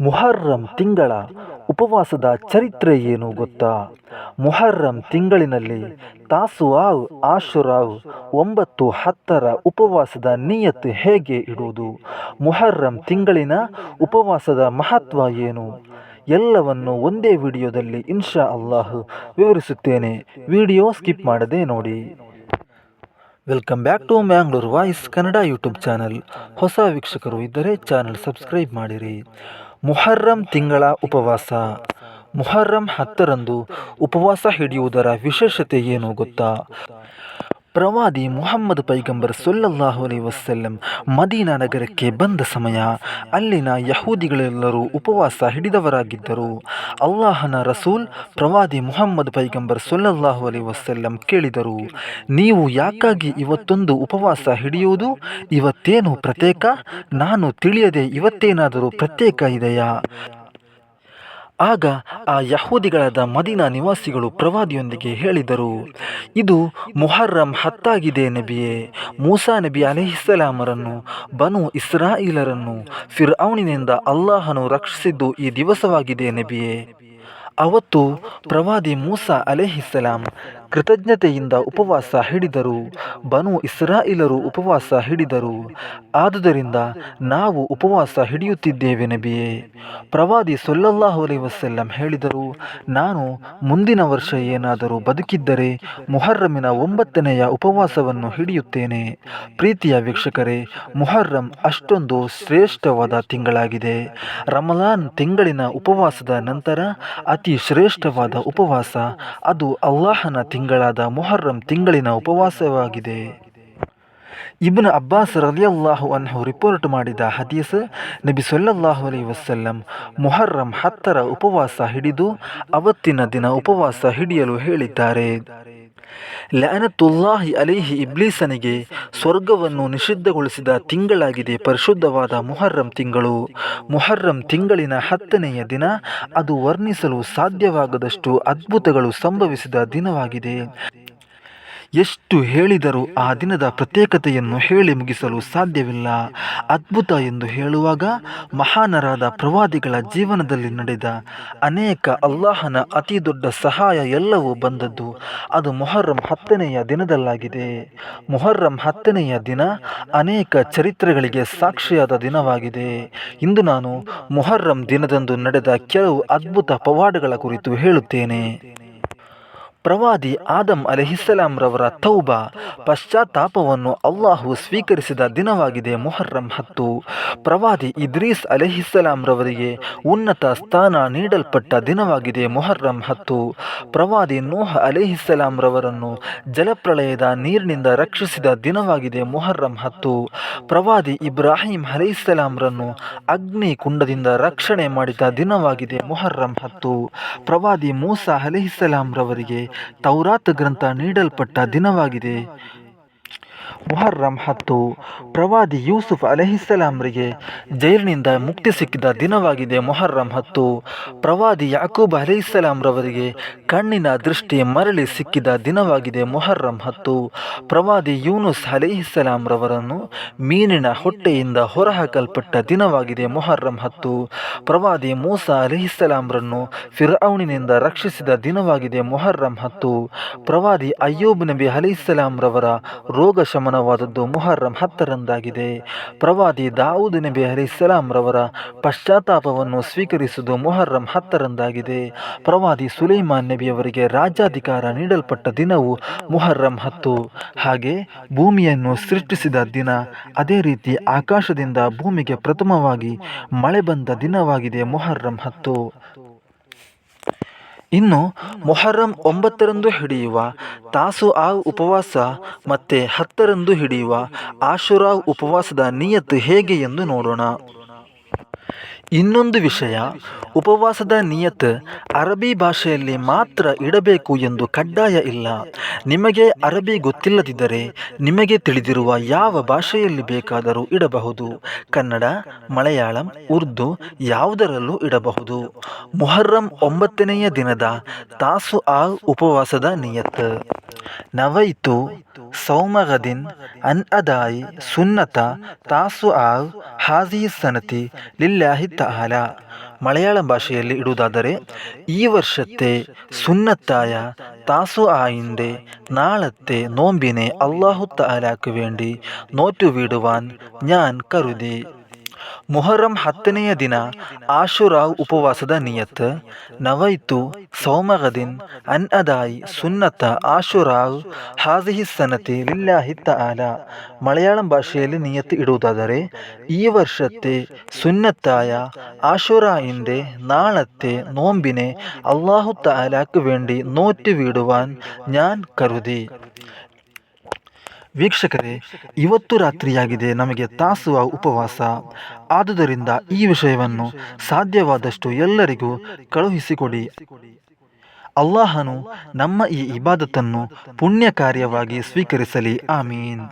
ಮುಹರ್ರಂ ತಿಂಗಳ ಉಪವಾಸದ ಚರಿತ್ರೆ ಏನು ಗೊತ್ತಾ? ಮುಹರ್ರಂ ತಿಂಗಳಿನಲ್ಲಿ ತಾಸುವಾವ್ ಆಶುರಾವ್ ಒಂಬತ್ತು ಹತ್ತರ ಉಪವಾಸದ ನಿಯತ್ತು ಹೇಗೆ ಇಡುವುದು? ಮುಹರ್ರಂ ತಿಂಗಳಿನ ಉಪವಾಸದ ಮಹತ್ವ ಏನು? ಎಲ್ಲವನ್ನು ಒಂದೇ ವಿಡಿಯೋದಲ್ಲಿ ಇನ್ಶಾ ಅಲ್ಲಾಹ್ ವಿವರಿಸುತ್ತೇನೆ. ವಿಡಿಯೋ ಸ್ಕಿಪ್ ಮಾಡದೆ ನೋಡಿ. Welcome back to Mangalore voice Kannada YouTube channel. ಹೊಸ ವೀಕ್ಷಕರು ಇದ್ದರೆ ಚಾನಲ್ ಸಬ್ಸ್ಕ್ರೈಬ್ ಮಾಡಿರಿ. ಮುಹರ್ರಂ ತಿಂಗಳ ಉಪವಾಸ. ಮೊಹರ್ರಂ ಹತ್ತರಂದು ಉಪವಾಸ ಹಿಡಿಯುವುದರ ವಿಶೇಷತೆ ಏನು ಗೊತ್ತಾ? ಪ್ರವಾದಿ ಮುಹಮ್ಮದ್ ಪೈಗಂಬರ್ ಸೊಲ್ಲಲ್ಲಾಹು ಅಲೈ ವಸಲ್ಲಂ ಮದೀನಾ ನಗರಕ್ಕೆ ಬಂದ ಸಮಯ ಅಲ್ಲಿನ ಯಹೂದಿಗಳೆಲ್ಲರೂ ಉಪವಾಸ ಹಿಡಿದವರಾಗಿದ್ದರು. ಅಲ್ಲಾಹನ ರಸೂಲ್ ಪ್ರವಾದಿ ಮುಹಮ್ಮದ್ ಪೈಗಂಬರ್ ಸೊಲ್ಲಲ್ಲಾಹು ಅಲೈ ವಸಲ್ಲಂ ಕೇಳಿದರು, ನೀವು ಯಾಕಾಗಿ ಇವತ್ತೊಂದು ಉಪವಾಸ ಹಿಡಿಯುವುದು? ಇವತ್ತೇನು ಪ್ರತ್ಯೇಕ? ನಾನು ತಿಳಿಯದೆ ಇವತ್ತೇನಾದರೂ ಪ್ರತ್ಯೇಕ ಇದೆಯಾ? ಆಗ ಆ ಯಹೂದಿಗಳಾದ ಮದೀನಾ ನಿವಾಸಿಗಳು ಪ್ರವಾದಿಯೊಂದಿಗೆ ಹೇಳಿದರು, ಇದು ಮುಹರ್ರಂ ಹತ್ತಾಗಿದೆ ನಬಿಯೇ, ಮೂಸಾ ನಬಿ ಅಲಿಹಿಸಲಾಮರನ್ನು ಬನು ಇಸ್ರಾಯಿಲರನ್ನು ಫಿರ್ ಅವನಿನಿಂದ ಅಲ್ಲಾಹನು ರಕ್ಷಿಸಿದ್ದು ಈ ದಿವಸವಾಗಿದೆ ನಬಿಯೇ. ಅವತ್ತು ಪ್ರವಾದಿ ಮೂಸಾ ಅಲೆಹಿಸಲಾಂ ಕೃತಜ್ಞತೆಯಿಂದ ಉಪವಾಸ ಹಿಡಿದರು. ಬನು ಇಸ್ರಾಯಿಲರು ಉಪವಾಸ ಹಿಡಿದರು. ಆದುದರಿಂದ ನಾವು ಉಪವಾಸ ಹಿಡಿಯುತ್ತಿದ್ದೇವೆ ನಬಿಯೇ. ಪ್ರವಾದಿ ಸೊಲ್ಲಲ್ಲಾಹು ಅಲೈ ವಸಲ್ಲಂ ಹೇಳಿದರು, ನಾನು ಮುಂದಿನ ವರ್ಷ ಏನಾದರೂ ಬದುಕಿದ್ದರೆ ಮುಹರ್ರಮಿನ ಒಂಬತ್ತನೆಯ ಉಪವಾಸವನ್ನು ಹಿಡಿಯುತ್ತೇನೆ. ಪ್ರೀತಿಯ ವೀಕ್ಷಕರೇ, ಮುಹರ್ರಂ ಅಷ್ಟೊಂದು ಶ್ರೇಷ್ಠವಾದ ತಿಂಗಳಾಗಿದೆ. ರಮಲಾನ್ ತಿಂಗಳಿನ ಉಪವಾಸದ ನಂತರ ಅತಿ ಶ್ರೇಷ್ಠವಾದ ಉಪವಾಸ ಅದು ಅಲ್ಲಾಹನ ತಿಂಗಳಾದ ಮೊಹರ್ರಂ ತಿಂಗಳಿನ ಉಪವಾಸವಾಗಿದೆ. ಇಬ್ನ ಅಬ್ಬಾಸ್ ರಲಿಯಲ್ಲಾಹು ಅನ್ಹು ರಿಪೋರ್ಟ್ ಮಾಡಿದ ಹದೀಸ್, ನಬಿ ಸೊಲ್ಲಲ್ಲಾಹು ಅಲೈ ವಸಲ್ಲಂ ಮೊಹರ್ರಂ ಹತ್ತರ ಉಪವಾಸ ಹಿಡಿದು ಅವತ್ತಿನ ದಿನ ಉಪವಾಸ ಹಿಡಿಯಲು ಹೇಳಿದ್ದಾರೆ. ಲಅನತುಲ್ಲಾಹಿ ಅಲೇಹಿ ಇಬ್ಲೀಸನಿಗೆ ಸ್ವರ್ಗವನ್ನು ನಿಷಿದ್ಧಗೊಳಿಸಿದ ತಿಂಗಳಾಗಿದೆ ಪರಿಶುದ್ಧವಾದ ಮುಹರ್ರಂ ತಿಂಗಳು. ಮುಹರ್ರಂ ತಿಂಗಳಿನ ಹತ್ತನೆಯ ದಿನ ಅದು ವರ್ಣಿಸಲು ಸಾಧ್ಯವಾಗದಷ್ಟು ಅದ್ಭುತಗಳು ಸಂಭವಿಸಿದ ದಿನವಾಗಿದೆ. ಎಷ್ಟು ಹೇಳಿದರೂ ಆ ದಿನದ ಪ್ರತ್ಯೇಕತೆಯನ್ನು ಹೇಳಿ ಮುಗಿಸಲು ಸಾಧ್ಯವಿಲ್ಲ. ಅದ್ಭುತ ಎಂದು ಹೇಳುವಾಗ ಮಹಾನರಾದ ಪ್ರವಾದಿಗಳ ಜೀವನದಲ್ಲಿ ನಡೆದ ಅನೇಕ ಅಲ್ಲಾಹನ ಅತಿ ದೊಡ್ಡ ಸಹಾಯ ಎಲ್ಲವೂ ಬಂದದ್ದು ಅದು ಮೊಹರ್ರಂ ಹತ್ತನೆಯ ದಿನದಲ್ಲಾಗಿದೆ. ಮೊಹರ್ರಂ ಹತ್ತನೆಯ ದಿನ ಅನೇಕ ಚರಿತ್ರೆಗಳಿಗೆ ಸಾಕ್ಷಿಯಾದ ದಿನವಾಗಿದೆ. ಇಂದು ನಾನು ಮೊಹರ್ರಂ ದಿನದಂದು ನಡೆದ ಕೆಲವು ಅದ್ಭುತ ಪವಾಡಗಳ ಕುರಿತು ಹೇಳುತ್ತೇನೆ. ಪ್ರವಾದಿ ಆದಂ ರವರ ತೌಬ ಪಶ್ಚಾತ್ತಾಪವನ್ನು ಅಲ್ಲಾಹು ಸ್ವೀಕರಿಸಿದ ದಿನವಾಗಿದೆ ಮೊಹರ್ರಂ ಹತ್ತು. ಪ್ರವಾದಿ ಇದ್ರೀಸ್ ರವರಿಗೆ ಉನ್ನತ ಸ್ಥಾನ ನೀಡಲ್ಪಟ್ಟ ದಿನವಾಗಿದೆ ಮೊಹರ್ರಂ ಹತ್ತು. ಪ್ರವಾದಿ ನೋಹ ರವರನ್ನು ಜಲಪ್ರಳಯದ ನೀರಿನಿಂದ ರಕ್ಷಿಸಿದ ದಿನವಾಗಿದೆ ಮೊಹರ್ರಂ ಹತ್ತು. ಪ್ರವಾದಿ ಇಬ್ರಾಹಿಂ ಅಲಿಹಿಸಲಾಂರನ್ನು ಅಗ್ನಿ ಕುಂಡದಿಂದ ರಕ್ಷಣೆ ಮಾಡಿದ ದಿನವಾಗಿದೆ ಮೊಹರ್ರಂ ಹತ್ತು. ಪ್ರವಾದಿ ಮೂಸಾ ರವರಿಗೆ ತೌರಾತ್ ಗ್ರಂಥ ನೀಡಲ್ಪಟ್ಟ ದಿನವಾಗಿದೆ. ಮುಹರ್ರಂ ಹತ್ತು. ಪ್ರವಾದಿ ಯೂಸುಫ್ ಅಲಹಿಸಲಾಂರಿಗೆ ಜೈಲಿನಿಂದ ಮುಕ್ತಿ ಸಿಕ್ಕಿದ ದಿನವಾಗಿದೆ ಮೊಹರ್ರಂ ಹತ್ತು. ಪ್ರವಾದಿ ಯಾಕೂಬ್ ಅಲಹಿಸಲಾಂರವರಿಗೆ ಕಣ್ಣಿನ ದೃಷ್ಟಿ ಮರಳಿ ಸಿಕ್ಕಿದ ದಿನವಾಗಿದೆ ಮೊಹರ್ರಂ ಹತ್ತು. ಪ್ರವಾದಿ ಯೂನುಸ್ ಅಲಹಿಸಲಾಂರವರನ್ನು ಮೀನಿನ ಹೊಟ್ಟೆಯಿಂದ ಹೊರಹಾಕಲ್ಪಟ್ಟ ದಿನವಾಗಿದೆ ಮೊಹರ್ರಂ ಹತ್ತು. ಪ್ರವಾದಿ ಮೂಸಾ ಅಲಹಿಸಲಾಂರನ್ನು ಫಿರೌನಿನಿಂದ ರಕ್ಷಿಸಿದ ದಿನವಾಗಿದೆ ಮೊಹರ್ರಂ ಹತ್ತು. ಪ್ರವಾದಿ ಅಯ್ಯೂಬ್ ನಬಿ ಅಲಿಸಲಾಂರವರ ರೋಗ ಶಮನವಾದದ್ದು ಮುಹರ್ರಂ ಹತ್ತರಂದಾಗಿದೆ. ಪ್ರವಾದಿ ದಾವೂದ್ ನಬಿ ರವರ ಪಶ್ಚಾತ್ತಾಪವನ್ನು ಸ್ವೀಕರಿಸುವುದು ಮುಹರ್ರಂ ಹತ್ತರಂದಾಗಿದೆ. ಪ್ರವಾದಿ ಸುಲೈಮಾನ್ ನಬಿಯವರಿಗೆ ರಾಜ್ಯಾಧಿಕಾರ ನೀಡಲ್ಪಟ್ಟ ದಿನವು ಮುಹರ್ರಂ ಹತ್ತು. ಹಾಗೆ ಭೂಮಿಯನ್ನು ಸೃಷ್ಟಿಸಿದ ದಿನ ಅದೇ ರೀತಿ ಆಕಾಶದಿಂದ ಭೂಮಿಗೆ ಪ್ರಥಮವಾಗಿ ಮಳೆ ಬಂದ ದಿನವಾಗಿದೆ ಮೊಹರ್ರಂ ಹತ್ತು. ಇನ್ನು ಮೊಹರಂ ಒಂಬತ್ತರಂದು ಹಿಡಿಯುವ ತಾಸು ಆ ಉಪವಾಸ ಮತ್ತೆ ಹತ್ತರಂದು ಹಿಡಿಯುವ ಆಶುರಾವ್ ಉಪವಾಸದ ನಿಯತ್ತು ಹೇಗೆ ಎಂದು ನೋಡೋಣ. ಇನ್ನೊಂದು ವಿಷಯ, ಉಪವಾಸದ ನಿಯತ್ ಅರಬಿ ಭಾಷೆಯಲ್ಲಿ ಮಾತ್ರ ಇಡಬೇಕು ಎಂದು ಕಡ್ಡಾಯ ಇಲ್ಲ. ನಿಮಗೆ ಅರಬಿ ಗೊತ್ತಿಲ್ಲದಿದ್ದರೆ ನಿಮಗೆ ತಿಳಿದಿರುವ ಯಾವ ಭಾಷೆಯಲ್ಲಿ ಬೇಕಾದರೂ ಇಡಬಹುದು. ಕನ್ನಡ, ಮಲಯಾಳಂ, ಉರ್ದು ಯಾವುದರಲ್ಲೂ ಇಡಬಹುದು. ಮೊಹರ್ರಂ ಒಂಬತ್ತನೆಯ ದಿನದ ತಾಸು ಆ ಉಪವಾಸದ ನಿಯತ್. ನವೈತು ಸೌಮಗದಿನ್ ಅನ್ ಅದಾಯಿ ಸುನ್ನತ ತಾಸು ಆವ್ ಹಾಜಿ ಸನತಿ ಲಿಲ್ಲಾಹಿ ತಹಲ മലയാളം ഭാഷയിൽ ಇಡುವುದಾದರೆ ഈ വർഷത്തെ സുന്നത്തായ താസു ആയിന്റെ നാളത്തെ നോമ്പിനെ അള്ളാഹു താലാക്ക് വേണ്ടി നോറ്റുവിടുവാൻ ഞാൻ കരുതി. ಮೊಹರಂ ಹತ್ತನೆಯ ದಿನ ಆಶುರಾವ್ ಉಪವಾಸದ ನಿಯತ್ ನವೈತು ಸೌಮಗದಿನ್ ಅನ್ ಅದಾಯಿ ಸುನ್ನತ ಆಶುರಾವ್ ಹಾಜಿಹಿ ಸನತೆ ಲಿಲ್ಲಾಹಿ ಆಲ ಮಲಯಾಳಂ ಭಾಷೆಯಲ್ಲಿ ನಿಯತ್ ಇಡುವುದಾದರೆ ಈ ವರ್ಷತ್ತೆ ಸುನ್ನತ್ತಾಯ ವರ್ಷത്തെ ಹಿಂದೆ ನಾಳತ್ತೆ ನೋಂಬಿನೆ നോമ്പിനെ അള്ളാഹു ವೇಂಡಿ ನೋಟಿ നോറ്റുവീടുവാൻ ಜ್ಞಾನ್ ಕರುದಿ ವೀಕ್ಷಕರೇ, ಇವತ್ತು ರಾತ್ರಿಯಾಗಿದೆ ನಮಗೆ ತಾಸುವ ಉಪವಾಸ. ಆದುದರಿಂದ ಈ ವಿಷಯವನ್ನು ಸಾಧ್ಯವಾದಷ್ಟು ಎಲ್ಲರಿಗೂ ಕಳುಹಿಸಿಕೊಡಿ. ಅಲ್ಲಾಹನು ನಮ್ಮ ಈ ಇಬಾದತನ್ನು ಪುಣ್ಯ ಕಾರ್ಯವಾಗಿ ಸ್ವೀಕರಿಸಲಿ. ಆಮೀನ್.